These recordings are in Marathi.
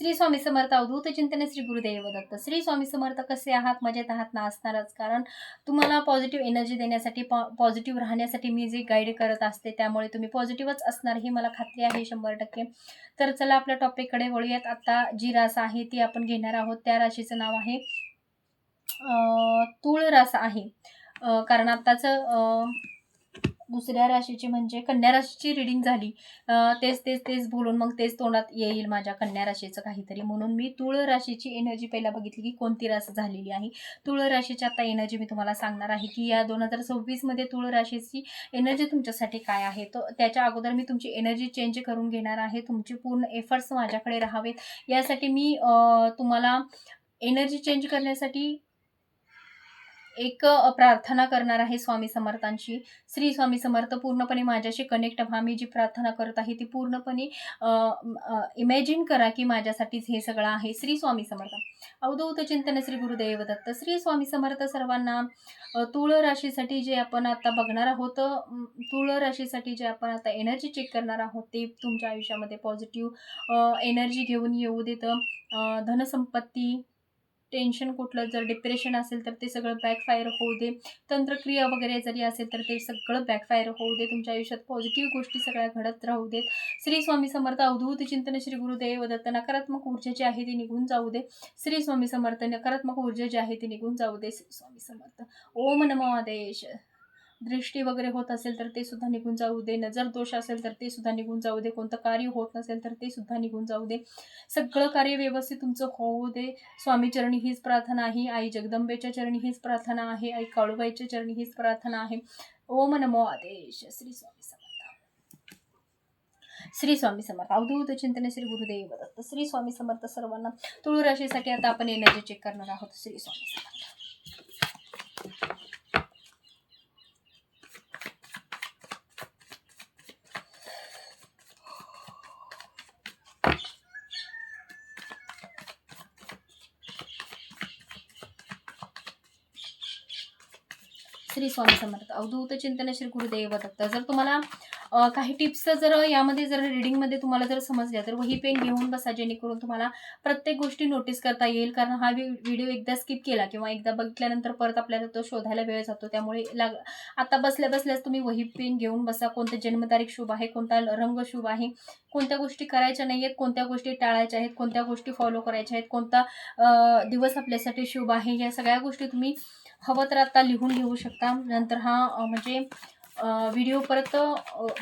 श्री स्वामी समर्थ अवधूत चिंतन श्री गुरुदेव दत्त. श्री स्वामी समर्थ कसे आहात? मजेत आहात ना? असणारच. कारण तुम्हाला पॉझिटिव्ह एनर्जी देण्यासाठी पॉ पॉझिटिव्ह राहण्यासाठी मी जे गाईड करत असते त्यामुळे तुम्ही पॉझिटिव्हच असणार ही मला खात्री आहे शंभर टक्के. तर चला आपल्या टॉपिककडे वळूयात. आता जी रास आहे ती आपण घेणार आहोत. त्या राशीचं नाव आहे तुळ तूळ रास आहे कारण आत्ताचं दुसऱ्या राशीची म्हणजे कन्या राशीची रिडिंग झाली. तेच तेच तेच बोलून मग तेच तोंडात येईल माझ्या कन्या राशीचं काहीतरी. म्हणून मी तुळ राशीची एनर्जी पहिला बघितली की कोणती रास झालेली आहे. तुळ राशीची आता एनर्जी मी तुम्हाला सांगणार आहे की या दोन हजार सव्वीसमध्ये तुळ राशीची एनर्जी तुमच्यासाठी काय आहे? तो त्याच्या अगोदर मी तुमची एनर्जी चेंज करून घेणार आहे. तुमचे पूर्ण एफर्ट्स माझ्याकडे राहावेत. यासाठी मी तुम्हाला एनर्जी चेंज करण्यासाठी एक प्रार्थना करणार आहे स्वामी समर्थांशी श्री स्वामी समर्थ पूर्णपणे माझ्याशी कनेक्ट व्हा. मी जी प्रार्थना करत आहे ती पूर्णपणे इमॅजिन करा की माझ्यासाठीच हे सगळं आहे. श्री स्वामी समर्थ. अवधूत चिंतन श्री गुरुदेव दत्त. श्री स्वामी समर्थ सर्वांना तुळ राशीसाठी जे आपण आता बघणार आहोत तुळ राशीसाठी जे आपण आता एनर्जी चेक करणार आहोत ते तुमच्या आयुष्यामध्ये पॉझिटिव्ह एनर्जी घेऊन येऊ देतं. धनसंपत्ती टेन्शन कुठलं जर डिप्रेशन असेल तर ते सगळं बॅकफायर होऊ दे. तंत्रक्रिया वगैरे जरी असेल तर ते सगळं बॅकफायर होऊ दे. तुमच्या आयुष्यात पॉझिटिव्ह गोष्टी सगळ्या घडत राहू देत. श्री स्वामी समर्थ अवधूत चिंतन श्री गुरुदेव दत्त नकारात्मक ऊर्जा जी आहे ती निघून जाऊ दे. श्री स्वामी समर्थ नकारात्मक ऊर्जा जी आहे ती निघून जाऊ दे. श्री स्वामी समर्थ. ओम नमो आदेश. दृष्टी वगैरे होत असेल तर ते सुद्धा निघून जाऊ दे. नजर दोष असेल तर ते सुद्धा निघून जाऊ दे. कोणतं कार्य होत नसेल तर ते सुद्धा निघून जाऊ दे. सगळं कार्य व्यवस्थित तुमचं होऊ दे. स्वामी चरणी हीच प्रार्थना आहे. आई जगदंबेच्या चरणी हीच प्रार्थना आहे. आई काळूबाईच्या चरणी हीच प्रार्थना आहे. ओम नमो आदेश. श्री स्वामी समर्थ. श्री स्वामी समर्थ. अवधूत चिंतन श्री गुरुदेव दत्त. श्री स्वामी समर्थ सर्वांना तुळू राशीसाठी आता आपण एनर्जी चेक करणार आहोत. श्री स्वामी समर्थ. श्री स्वामी समर्थ. अवधूत चिंतन श्री गुरुदेव दत्त. जर तुम्हाला काही टिप्स जर यामध्ये जर रिडिंगमध्ये तुम्हाला जर समजल्या तर वही पेन घेऊन बसा जेणेकरून तुम्हाला प्रत्येक गोष्टी नोटीस करता येईल. कारण हा व्हिडिओ एकदा स्किप केला किंवा एकदा बघितल्यानंतर परत आपल्याला तो शोधायला वेळ जातो. त्यामुळे लाग आता बसल्या बसल्याच तुम्ही वही पेन घेऊन बसा. कोणतं जन्मतारीख शुभ आहे कोणता रंग शुभ आहे कोणत्या गोष्टी करायच्या नाही आहेत कोणत्या गोष्टी टाळायच्या आहेत कोणत्या गोष्टी फॉलो करायच्या आहेत कोणता दिवस आपल्यासाठी शुभ आहे या सगळ्या गोष्टी तुम्ही हवं तर आता लिहून घेऊ शकता. नंतर हा म्हणजे व्हिडिओ परत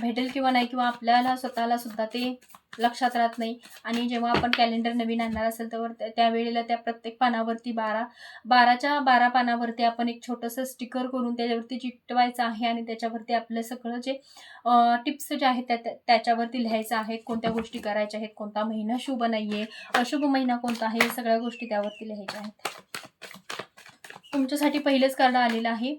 भेटेल किंवा नाही किंवा आपल्याला स्वतःला सुद्धा ते लक्षात राहत नाही. आणि जेव्हा आपण कॅलेंडर नवीन आणणार असेल तर त्या- त्यावेळेला त्या प्रत्येक पानावरती बारा बाराच्या बारा पानावरती आपण एक छोटंसं स्टिकर करून त्याच्यावरती चिकटवायचं आहे आणि त्याच्यावरती आपलं सगळं जे टिप्स जे आहेत त्या त्या- त्याच्यावरती लिहायचं आहे. कोणत्या गोष्टी करायच्या आहेत कोणता महिना शुभ नाही आहे अशुभ महिना कोणता आहे या सगळ्या गोष्टी त्यावरती लिहायच्या आहेत. तुमच्यासाठी पहिलेच कार्ड आलेलं आहे.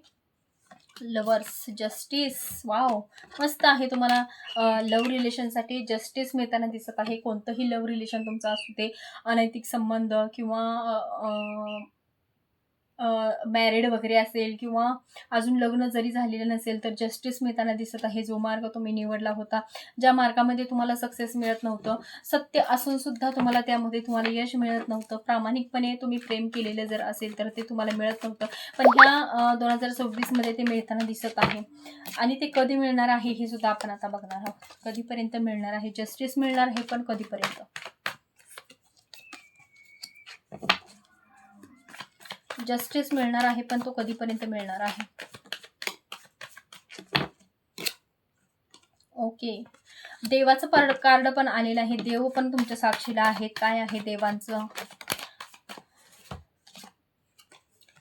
लवर्स जस्टिस वाव मस्त आहे तुम्हाला लव रिलेशनसाठी जस्टिस मिळताना दिसत आहे. कोणतंही लव रिलेशन तुमचं असू दे अनैतिक संबंध किंवा मॅरिड वगैरे असेल किंवा अजून लग्न जरी झालेलं नसेल तर जस्टिस मिळताना दिसत आहे. जो मार्ग तुम्ही निवडला होता ज्या मार्गामध्ये तुम्हाला सक्सेस मिळत नव्हतं सत्य असून सुद्धा तुम्हाला त्यामध्ये तुम्हाला यश मिळत नव्हतं. प्रामाणिकपणे तुम्ही प्रेम केलेलं जर असेल तर ते तुम्हाला मिळत नव्हतं. पण ह्या दोन हजार सव्वीसमध्ये ते मिळताना दिसत आहे. आणि ते कधी मिळणार आहे हे सुद्धा आपण आता बघणार आहोत. कधीपर्यंत मिळणार आहे? जस्टिस मिळणार आहे पण कधीपर्यंत? जस्टिस मिळणार आहे पण तो कधीपर्यंत मिळणार आहे? ओके देवाचं पार कार्ड पण आलेलं आहे. देव पण तुमच्या साक्षीला आहे. काय आहे देवांचं?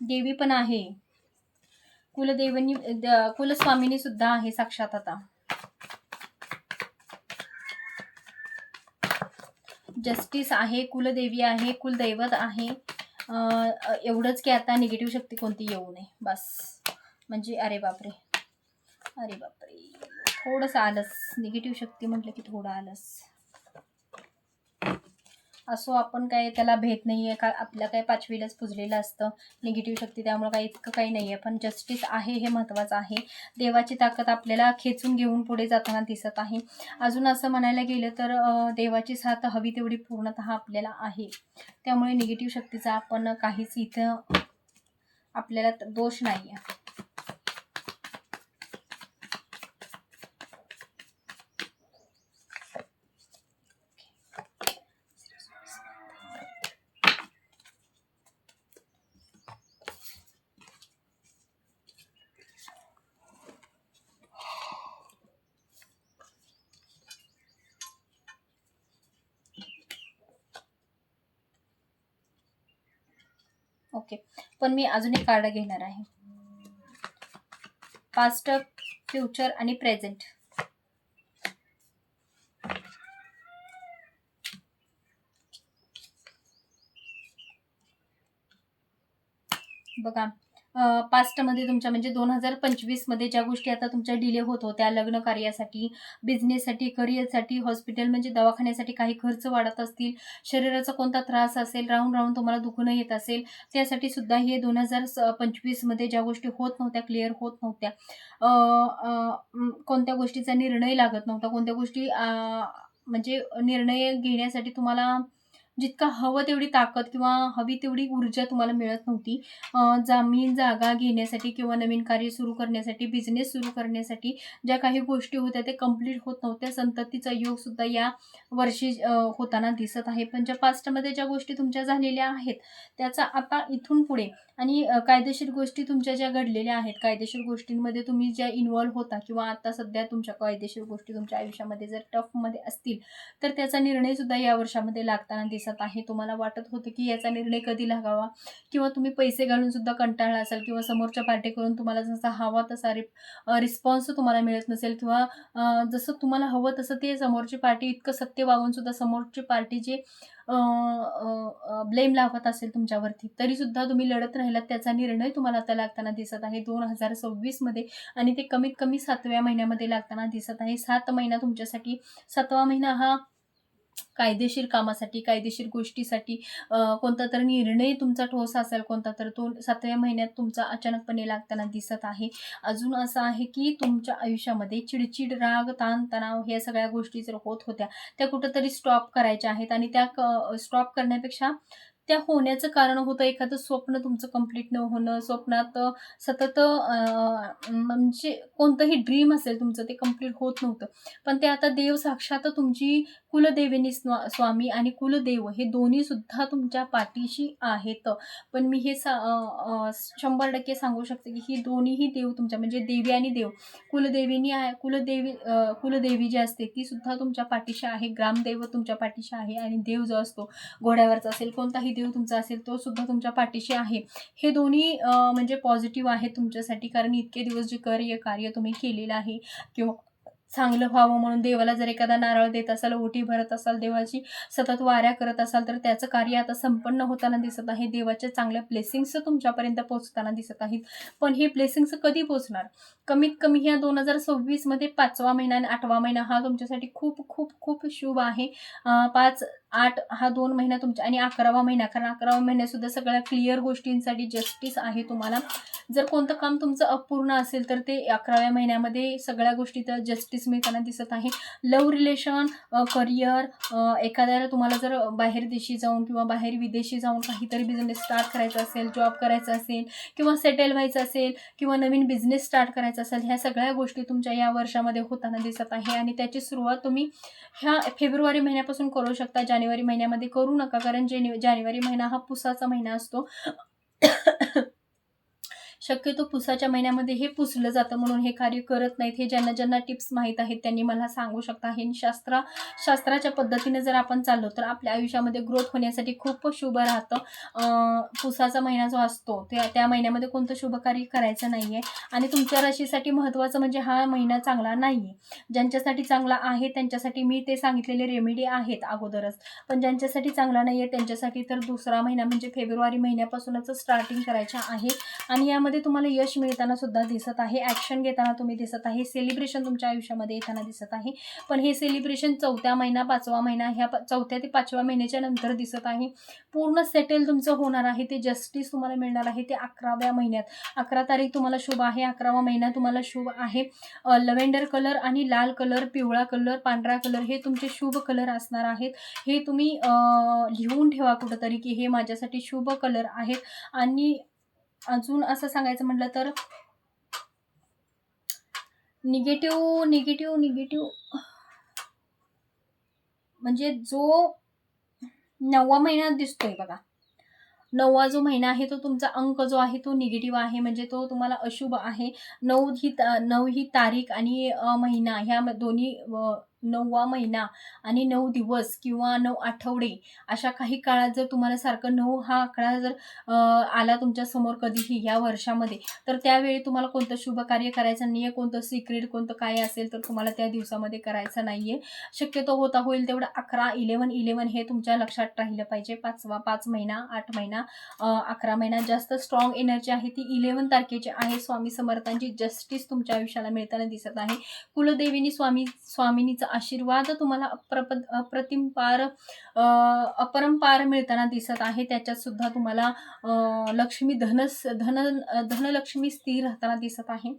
देवी पण आहे. कुलदेवनी कुलस्वामिनी सुद्धा आहे साक्षात आता. जस्टिस आहे कुलदेवी आहे कुलदैवत आहे. एवढंच की आता निगेटिव्ह शक्ती कोणती येऊ नये. बस. म्हणजे अरे बापरे. अरे बापरे. थोडंसं आलंच निगेटिव्ह शक्ती म्हटलं की थोडं आलंच असो आपण काय त्याला भेद नाही आहे का आपल्या काय पाचवीलाच पुजलेलं असतं निगेटिव्ह शक्ती त्यामुळं काही इतकं काही नाही आहे पण जस्टिस आहे हे महत्त्वाचं आहे. देवाची ताकद आपल्याला खेचून घेऊन पुढे जाताना दिसत आहे. अजून असं म्हणायला गेलं तर देवाची साथ हवी तेवढी पूर्णतः आपल्याला आहे. त्यामुळे निगेटिव्ह शक्तीचा आपण काहीच इथं आपल्याला त- दोष नाही आहे ओके. पण मी अजून एक कार्ड घेणार आहे. पास्ट फ्युचर आणि प्रेझेंट बघा. पास्टमध्ये तुमच्या म्हणजे दोन हजार पंचवीसमध्ये ज्या गोष्टी आता तुमच्या डिले होत होत्या लग्न कार्यासाठी बिझनेससाठी करिअरसाठी हॉस्पिटल म्हणजे दवाखान्यासाठी काही खर्च वाढत असतील शरीराचा कोणता त्रास असेल राहून राहून तुम्हाला दुखणं येत असेल त्यासाठी सुद्धा हे दोन हजार स पंचवीसमध्ये ज्या गोष्टी होत नव्हत्या क्लिअर होत नव्हत्या. कोणत्या गोष्टीचा निर्णय लागत नव्हता कोणत्या गोष्टी म्हणजे निर्णय घेण्यासाठी तुम्हाला जितका हवं तेवढी ताकद किंवा हवी तेवढी ऊर्जा तुम्हाला मिळत नव्हती. अ, जमीन जागा घेण्यासाठी किंवा नवीन कार्य सुरू करण्यासाठी बिझनेस सुरू करण्यासाठी ज्या काही गोष्टी होत्या ते कंप्लीट होत नव्हत्या. संततीचा योगसुद्धा या वर्षी होताना दिसत आहे. पण ज्या पास्टमध्ये ज्या गोष्टी तुमच्या झालेल्या आहेत त्याचा आता इथून पुढे आणि अ, कायदेशीर गोष्टी तुमच्या ज्या घडलेल्या आहेत कायदेशीर गोष्टींमध्ये तुम्ही ज्या इन्वॉल्व्ह होता किंवा आता सध्या तुमच्या कायदेशीर गोष्टी तुमच्या आयुष्यामध्ये जर टफमध्ये असतील तर त्याचा निर्णयसुद्धा या वर्षामध्ये लागताना दिसत आहे. तुम्हाला वाटत होतं की याचा निर्णय कधी लागावा? किंवा तुम्ही पैसे घालून सुद्धा कंटाळला असाल किंवा समोरच्या पार्टीकडून तुम्हाला जसा हवा तसा रि रिस्पॉन्स तुम्हाला मिळत नसेल किंवा जसं तुम्हाला हवं तसं ते समोरची पार्टी इतकं सत्य वागून सुद्धा समोरची पार्टी जे ब्लेम लावत असेल तुमच्यावरती तरीसुद्धा तुम्ही लढत राहिलात. त्याचा निर्णय तुम्हाला आता लागताना दिसत आहे. दोन हजार सव्वीसमध्ये आणि ते कमीत कमी सातव्या महिन्यामध्ये लागताना दिसत आहे. सात महिना तुमच्यासाठी सातवा महिना हा कायदेशीर कामासाठी कायदेशीर गोष्टीसाठी कोणता तर निर्णय तुमचा ठोस असेल कोणता तर तो सातव्या महिन्यात तुमचा अचानकपणे लागताना दिसत आहे. अजून असं आहे की तुमच्या आयुष्यामध्ये चिडचिड राग ताण तणाव ह्या सगळ्या गोष्टी जर होत होत्या त्या कुठंतरी स्टॉप करायच्या आहेत आणि त्या स्टॉप करण्यापेक्षा त्या होण्याचं कारण होतं एखादं स्वप्न तुमचं कंप्लीट न होणं स्वप्नात सतत म्हणजे कोणतंही ड्रीम असेल तुमचं ते कंप्लीट होत नव्हतं. पण ते आता देव साक्षात तुमची कुलदेविनी स्वा स्वामी आणि कुलदेव हे दोन्ही सुद्धा तुमच्या पाठीशी आहेत. पण मी हे सा शंभर टक्के सांगू शकते की ही दोन्हीही देव तुमच्या म्हणजे देवी आणि देव कुलदेवीनी आहे कुलदेवी कुलदेवी जी असते ती सुद्धा तुमच्या पाठीशी आहे. ग्रामदेव तुमच्या पाठीशी आहे आणि देव जो असतो घोड्यावरचा असेल कोणताही देव तुमचा असेल तो सुद्धा तुमच्या पाठीशी आहे. हे दोन्ही म्हणजे पॉझिटिव्ह आहेत तुमच्यासाठी. कारण इतके दिवस जे कार्य कार्य तुम्ही केलेलं आहे. किंवा चांगलं व्हावं म्हणून देवाला जर एखादा नारळ देत असाल ओटी भरत असाल देवाची सतत वाऱ्या करत असाल तर त्याचं कार्य आता संपन्न होताना दिसत आहे. देवाच्या चांगल्या ब्लेसिंग्स तुमच्यापर्यंत पोहोचताना दिसत आहेत. पण हे ब्लेसिंग्स कधी पोहोचणार? कमीत कमी ह्या दोन हजार सव्वीसमध्ये पाचवा महिना आणि आठवा महिना हा तुमच्यासाठी खूप खूप खूप शुभ आहे. पाच आठ हा दोन महिना तुमच्या आणि अकरावा महिना कारण अकरावा महिन्यासुद्धा सगळ्या क्लिअर गोष्टींसाठी जस्टिस आहे तुम्हाला. जर कोणतं काम तुमचं अपूर्ण असेल तर ते अकराव्या महिन्यामध्ये सगळ्या गोष्टीत जस्टिस मिळताना दिसत आहे. लव रिलेशन करिअर एखाद्याला तुम्हाला जर बाहेर देशी जाऊन किंवा बाहेर विदेशी जाऊन काहीतरी बिझनेस स्टार्ट करायचा असेल जॉब करायचा असेल किंवा सेटल व्हायचं असेल किंवा नवीन बिझनेस स्टार्ट करायचा असेल ह्या सगळ्या गोष्टी तुमच्या या वर्षामध्ये होताना दिसत आहे. आणि त्याची सुरुवात तुम्ही ह्या फेब्रुवारी महिन्यापासून करू शकता ज्या जानेवारी महिन्यामध्ये करू नका कारण जेने जानेवारी महिना हा पुसाचा महिना असतो. शक्यतो पुसाच्या महिन्यामध्ये हे पुसलं जातं म्हणून हे कार्य करत नाहीत. हे ज्यांना ज्यांना टिप्स माहीत आहेत त्यांनी मला सांगू शकता. हे शास्त्रा शास्त्राच्या पद्धतीने जर आपण चाललो तर आपल्या आयुष्यामध्ये ग्रोथ होण्यासाठी खूप शुभ राहतं. पुसाचा महिना जो असतो त्या त्या महिन्यामध्ये कोणतं शुभ कार्य करायचं नाही आहे आणि तुमच्या राशीसाठी महत्त्वाचं म्हणजे हा महिना चांगला नाही आहे ज्यांच्यासाठी चांगला आहे त्यांच्यासाठी मी ते सांगितलेले रेमेडी आहेत अगोदरच. पण ज्यांच्यासाठी चांगला नाही आहे त्यांच्यासाठी तर दुसरा महिना म्हणजे फेब्रुवारी महिन्यापासूनच स्टार्टिंग करायच्या आहे. आणि यामध्ये मध्ये तुम्हाला यश मिळताना सुद्धा दिसत आहे. ॲक्शन घेताना तुम्ही दिसत आहे. सेलिब्रेशन तुमच्या आयुष्यामध्ये येताना दिसत आहे. पण हे सेलिब्रेशन चौथ्या महिना पाचवा महिना ह्या चौथ्या ते पाचव्या महिन्याच्या नंतर दिसत आहे. पूर्ण सेटल तुमचं होणार आहे. ते जस्टिस तुम्हाला मिळणार आहे ते अकराव्या महिन्यात. अकरा तारीख तुम्हाला शुभ आहे. अकरावा महिना तुम्हाला शुभ आहे. लव्हेंडर कलर आणि लाल कलर पिवळा कलर पांढरा कलर हे तुमचे शुभ कलर असणार आहेत. हे तुम्ही लिहून ठेवा कुठंतरी की हे माझ्यासाठी शुभ कलर आहेत. आणि अजून असं सांगायचं म्हटलं तर निगेटिव्ह निगेटिव्ह निगेटिव्ह. म्हणजे जो नववा महिना दिसतोय बघा. नववा जो महिना आहे तो तुमचा अंक जो आहे तो निगेटिव्ह आहे. म्हणजे तो तुम्हाला अशुभ आहे. नऊ ही नऊ ही तारीख आणि महिना ह्या म- दोन्ही नववा महिना आणि नऊ दिवस किंवा नऊ आठवडे अशा काही काळात जर तुम्हाला सारखं नऊ हा आकडा जर आला तुमच्यासमोर कधीही या वर्षामध्ये तर त्यावेळी तुम्हाला कोणतं शुभ कार्य करायचं नाही आहे कोणतं सिक्रेट कोणतं काय असेल तर तुम्हाला त्या दिवसामध्ये करायचं नाही आहे शक्यतो होता होईल तेवढं अकरा इलेवन इलेवन हे तुमच्या लक्षात राहिलं पाहिजे. पाचवा पाच महिना आठ महिना अकरा महिना जास्त स्ट्रॉंग एनर्जी आहे ती इलेवन तारखेची आहे. स्वामी समर्थांची जस्टिस तुमच्या आयुष्याला मिळताना दिसत आहे. कुलदेवीनी स्वामी स्वामिनीचा आशीर्वाद तुम्हाला अप्रप अप्रतिम पार अपरंपार मिळताना दिसत आहे. त्याच्यात सुद्धा तुम्हाला लक्ष्मी धनस धन धनलक्ष्मी स्थिर राहताना दिसत आहे.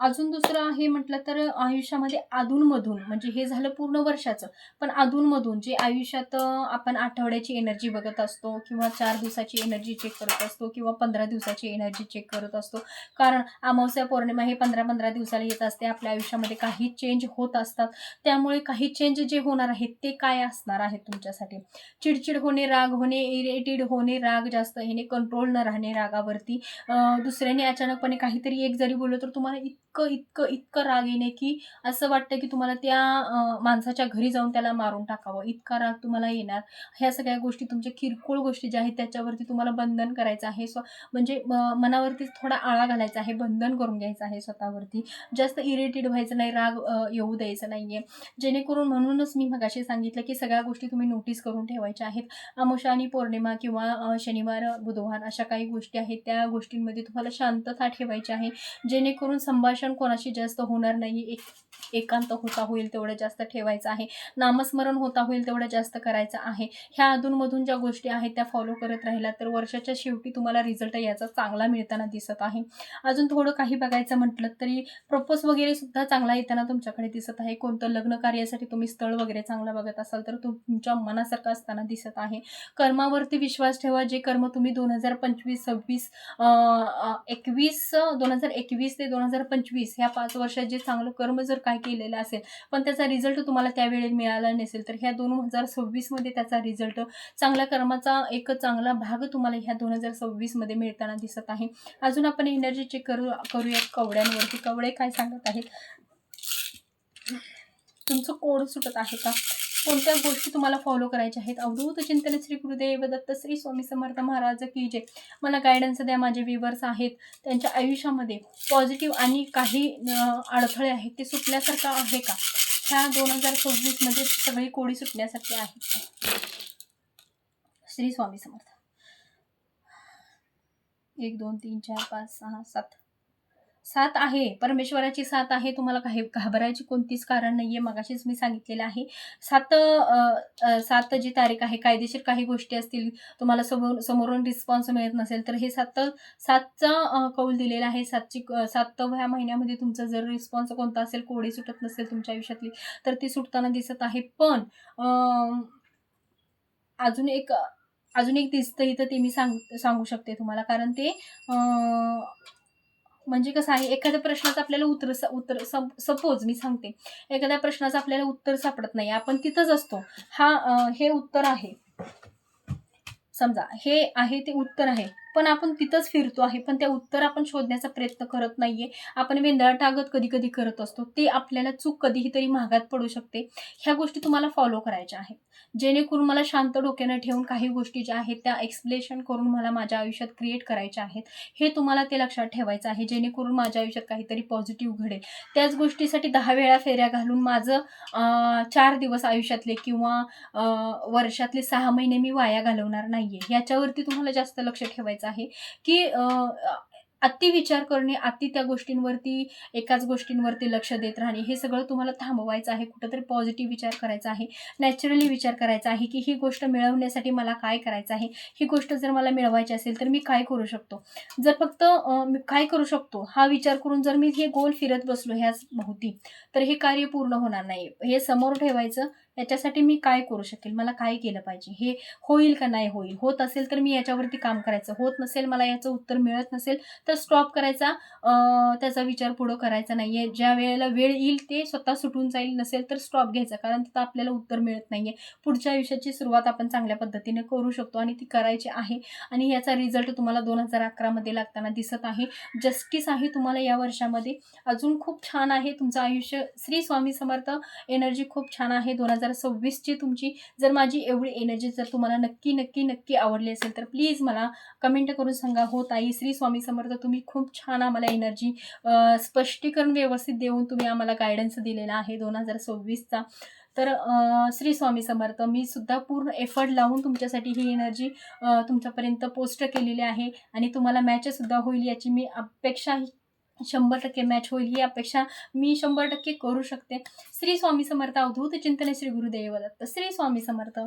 अजून दुसरं आहे म्हटलं तर आयुष्यामध्ये अधूनमधून म्हणजे हे झालं पूर्ण वर्षाचं पण अधूनमधून जे आयुष्यात आपण आठवड्याची एनर्जी बघत असतो किंवा चार दिवसाची एनर्जी चेक करत असतो किंवा पंधरा दिवसाची एनर्जी चेक करत असतो. कारण अमावस्या पौर्णिमा हे पंधरा पंधरा दिवसाला येत असते. आपल्या आयुष्यामध्ये काही चेंज होत असतात. त्यामुळे काही चेंज जे होणार आहेत ते काय असणार आहेत तुमच्यासाठी? चिडचिड होणे राग होणे इरिटेड होणे राग जास्त येणे कंट्रोल न राहणे रागावरती. अं, दुसऱ्याने अचानकपणे काहीतरी एक जरी बोललं तर तुम्हाला इतकं इतकं इतकं राग येणे की असं वाटतं की तुम्हाला त्या माणसाच्या घरी जाऊन त्याला मारून टाकावं. इतका राग तुम्हाला येणार. ह्या सगळ्या गोष्टी तुमच्या किरकोळ गोष्टी ज्या आहेत त्याच्यावरती तुम्हाला बंधन करायचं आहे. स्व म्हणजे मनावरती थोडा आळा घालायचा आहे. बंधन करून घ्यायचं आहे स्वतःवरती. जास्त इरिटेट व्हायचं नाही राग येऊ द्यायचं नाही आहे जेणेकरून म्हणूनच मी मगाशी सांगितलं की सगळ्या गोष्टी तुम्ही नोटीस करून ठेवायच्या आहेत. अमावस्या आणि पौर्णिमा किंवा शनिवार बुधवार अशा काही गोष्टी आहेत. त्या गोष्टींमध्ये तुम्हाला शांतता ठेवायची आहे. जेणेकरून संभाषण कोणाशी जास्त होणार नाही एक एकांत होता होईल तेवढं जास्त ठेवायचं आहे. नामस्मरण होता होईल तेवढं जास्त करायचं आहे. ह्या अधूनमधून ज्या गोष्टी आहेत त्या फॉलो करत राहिल्या तर वर्षाच्या शेवटी तुम्हाला रिझल्ट याचा चांगला मिळताना दिसत आहे. अजून थोडं काही बघायचं म्हटलं तरी प्रपोज वगैरे सुद्धा चांगला येताना तुमच्याकडे दिसत आहे. कोणतं लग्न कार्यासाठी तुम्ही स्थळ वगैरे चांगलं बघत असाल तर तो तुमच्या मनासारखं असताना दिसत आहे. कर्मावरती विश्वास ठेवा. जे कर्म तुम्ही दोन हजार पंचवीस सव्वीस एकवीस दोन हजार एकवीस ते दोन हजार पंचवीस ह्या पाच वर्षात जे चांगलं कर्म जर काय केलेलं असेल पण त्याचा रिझल्ट तुम्हाला त्यावेळी मिळाला नसेल तर ह्या दोन हजार सव्वीसमध्ये त्याचा रिझल्ट चांगल्या कर्माचा एक चांगला भाग तुम्हाला ह्या दोन हजार सव्वीसमध्ये मिळताना दिसत आहे. अजून आपण एनर्जी चेक करू करूयात कवड्यांवरती. कवडे काय सांगत आहेत? तुमचं कोड सुटत आहे का? कोणत्या गोष्टी तुम्हाला फॉलो करायच्या आहेत? अवधूत चिंतन श्री गुरुदेव दत्त श्री स्वामी समर्थ महाराज की जे मला गायडन्स द्या माझे व्ह्युअर्स आहेत. त्यांच्या आयुष्यामध्ये पॉझिटिव्ह आणि काही अडथळे आहेत ते सुटण्यासारखं आहे का? ह्या दोन हजार सव्वीसमध्ये सगळी कोडी सुटण्यासारखी आहेत श्री स्वामी समर्थ. एक दोन तीन चार पाच सहा सात. सात आहे परमेश्वराची साथ आहे. तुम्हाला काही घाबरायची कोणतीच कारण नाही आहे मगाशीच मी सांगितलेलं आहे. सात सात जी तारीख आहे कायदेशीर काही गोष्टी असतील तुम्हाला समोर समोरून रिस्पॉन्स मिळत नसेल तर हे सात सातचा कौल दिलेला आहे. सातची सात सातव्या महिन्यामध्ये तुमचा जर रिस्पॉन्स कोणता असेल कोडी सुटत नसेल तुमच्या आयुष्यातली तर ती सुटताना दिसत आहे. पण अजून एक अजून एक दिसतं इथं ते मी सांग सांगू शकते तुम्हाला. कारण ते म्हणजे कसं आहे एखाद्या प्रश्नाचं आपल्याला उत्तर स- उत्तर सपोज मी सांगते. एखाद्या प्रश्नाचं आपल्याला उत्तर सापडत नाही. आपण तिथंच असतो. हा हे उत्तर आहे. समजा हे आहे ते उत्तर आहे. पण आपण तिथंच फिरतो आहे. पण त्या उत्तर आपण शोधण्याचा प्रयत्न करत नाहीये. आपण वेंदळा टागत कधी कधी करत असतो. ते आपल्याला चूक कधीही तरी महागात पडू शकते. ह्या गोष्टी तुम्हाला फॉलो करायच्या आहेत. जेणेकरून मला शांत डोक्यानं ठेवून काही गोष्टी ज्या आहेत त्या एक्सप्लेशन करून मला माझ्या आयुष्यात क्रिएट करायच्या आहेत. हे तुम्हाला ते लक्षात ठेवायचं आहे. जेणेकरून माझ्या आयुष्यात काहीतरी पॉझिटिव्ह घडेल. त्याच गोष्टीसाठी दहा वेळा फेऱ्या घालून माझं चार दिवस आयुष्यातले किंवा वर्षातले सहा महिने मी वाया घालवणार नाहीये. याच्यावरती तुम्हाला जास्त लक्ष ठेवायचं आहे की अति विचार करणे अति त्या गोष्टींवरती एकाच गोष्टींवरती लक्ष देत राहणे हे सगळं तुम्हाला थांबवायचं आहे. कुठंतरी पॉझिटिव्ह विचार करायचा आहे. नॅचरली विचार करायचा आहे की ही गोष्ट मिळवण्यासाठी मला काय करायचं आहे? ही गोष्ट जर मला मिळवायची असेल तर मी काय करू शकतो? जर फक्त मी काय करू शकतो? हा विचार करून जर मी हे गोल फिरत बसलो ह्याच भोवती तर हे कार्य पूर्ण होणार नाही. हे समोर ठेवायचं याच्यासाठी मी काय करू शकेल? मला काय केलं पाहिजे? हे होईल का नाही होईल? होत असेल तर मी याच्यावरती काम करायचं. होत नसेल मला याचं उत्तर मिळत नसेल तर स्टॉप करायचा. त्याचा विचार पुढं करायचा नाही आहे ज्या वेळेला वेळ येईल ते स्वतः सुटून जाईल. नसेल तर स्टॉप घ्यायचा. कारण तिथं आपल्याला उत्तर मिळत नाही आहे पुढच्या आयुष्याची सुरुवात आपण चांगल्या पद्धतीने करू शकतो आणि ती करायची आहे. आणि याचा रिझल्ट तुम्हाला दोन हजार अकरामध्ये लागताना दिसत आहे. जस्टिस आहे तुम्हाला या वर्षामध्ये. अजून खूप छान आहे तुमचं आयुष्य. श्री स्वामी समर्थ एनर्जी खूप छान आहे. दोन हजार सव्वीसची तुमची जर माझी एवढी एनर्जी जर तुम्हाला नक्की नक्की नक्की आवडली असेल तर प्लीज मला कमेंट करून सांगा. हो ताई श्री स्वामी समर्थ तुम्ही खूप छान आम्हाला एनर्जी स्पष्टीकरण व्यवस्थित देऊन तुम्ही आम्हाला गायडन्स दिलेला आहे दोन हजार सव्वीसचा. तर श्री स्वामी समर्थ मी सुद्धा पूर्ण एफर्ट लावून तुमच्यासाठी ही एनर्जी तुमच्यापर्यंत पोस्ट केलेली आहे आणि तुम्हाला मॅचसुद्धा होईल याची मी अपेक्षा शंभर टक्के मॅच होईल ही अपेक्षा मी शंभर टक्के करू शकते. श्री स्वामी समर्थ अवधूत चिंतन श्री गुरुदेव दत्त श्री स्वामी समर्थ.